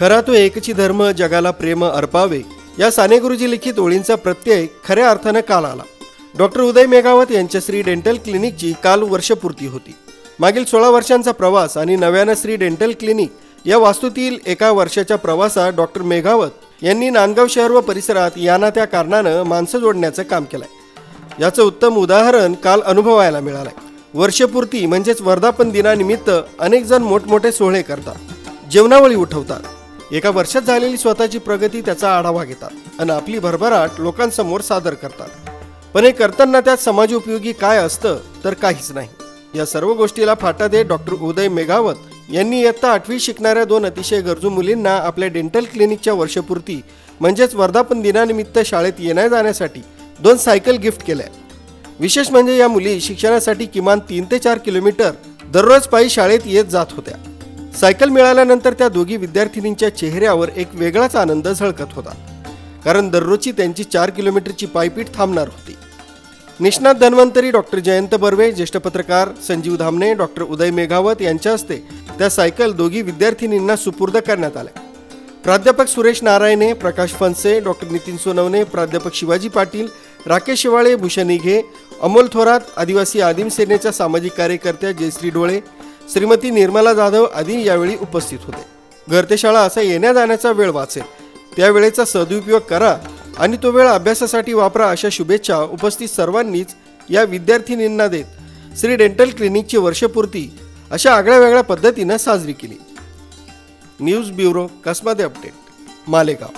खरा तो एकची धर्म जगाला प्रेम अर्पावे. या साने गुरुजी लिखित ओळींचा प्रत्यय खऱ्या अर्थानं काल आला. डॉक्टर उदय मेघावत यांच्या श्री डेंटल क्लिनिकची काल वर्षपूर्ती होती. मागील सोळा वर्षांचा प्रवास आणि नव्यानं श्री डेंटल क्लिनिक या वास्तूतील एका वर्षाच्या प्रवासात डॉक्टर मेघावत यांनी नांदगाव शहर व परिसरात यांना त्या कारणानं माणसं जोडण्याचं काम केलंय. याचं उत्तम उदाहरण काल अनुभवायला मिळालंय. वर्षपूर्ती म्हणजेच वर्धापन दिनानिमित्त अनेक जण मोठमोठे सोहळे करतात. जेवणावळी उठवतात. एका वर्षात झालेली स्वतःची प्रगती त्याचा आढावा घेतात आणि आपली भरभराट लोकांसमोर सादर करतात. पण हे करताना त्यात समाजोपयोगी काय असतं तर काहीच नाही. या सर्व गोष्टीला फाटा देत डॉक्टर उदय मेघावत यांनी इयत्ता आठवी शिकणाऱ्या दोन अतिशय गरजू मुलींना आपल्या डेंटल क्लिनिकच्या वर्षपूर्ती म्हणजेच वर्धापन दिनानिमित्त शाळेत येण्या जाण्यासाठी दोन सायकल गिफ्ट केल्या. विशेष म्हणजे या मुली शिक्षणासाठी किमान तीन ते चार किलोमीटर दररोज पायी शाळेत येत जात होत्या. सायकल मिळाल्यानंतर त्या दोघी विद्यार्थिनींच्या चेहऱ्यावर एक वेगळाच आनंद झळकत होता. कारण दररोजची त्यांची चार किलोमीटरची पायपीट थांबणार होती. निष्णात धन्वंतरी डॉक्टर जयंत बर्वे ज्येष्ठ पत्रकार संजीव धामणे डॉक्टर उदय मेघावत यांच्या हस्ते त्या सायकल दोघी विद्यार्थिनींना सुपूर्द करण्यात आल्या. प्राध्यापक सुरेश नारायणे प्रकाश फनसे डॉक्टर नितीन सोनवणे प्राध्यापक शिवाजी पाटील राकेश शिवाळे भूषण इघे अमोल थोरात आदिवासी आदिम सेनेच्या सामाजिक कार्यकर्त्या जयश्री डोळे श्रीमती निर्मला जाधव आदी यावेळी उपस्थित होते. घरते शाळा असा येण्या जाण्याचा वेळ वाचेल. त्या वेळेचा सदुपयोग करा आणि तो वेळ अभ्यासासाठी वापरा अशा शुभेच्छा उपस्थित सर्वांनीच या विद्यार्थिनींना देत श्री डेंटल क्लिनिकची वर्षपूर्ती अशा आगळ्या वेगळ्या पद्धतीनं साजरी केली. News bureau Kasmade update Malegaon.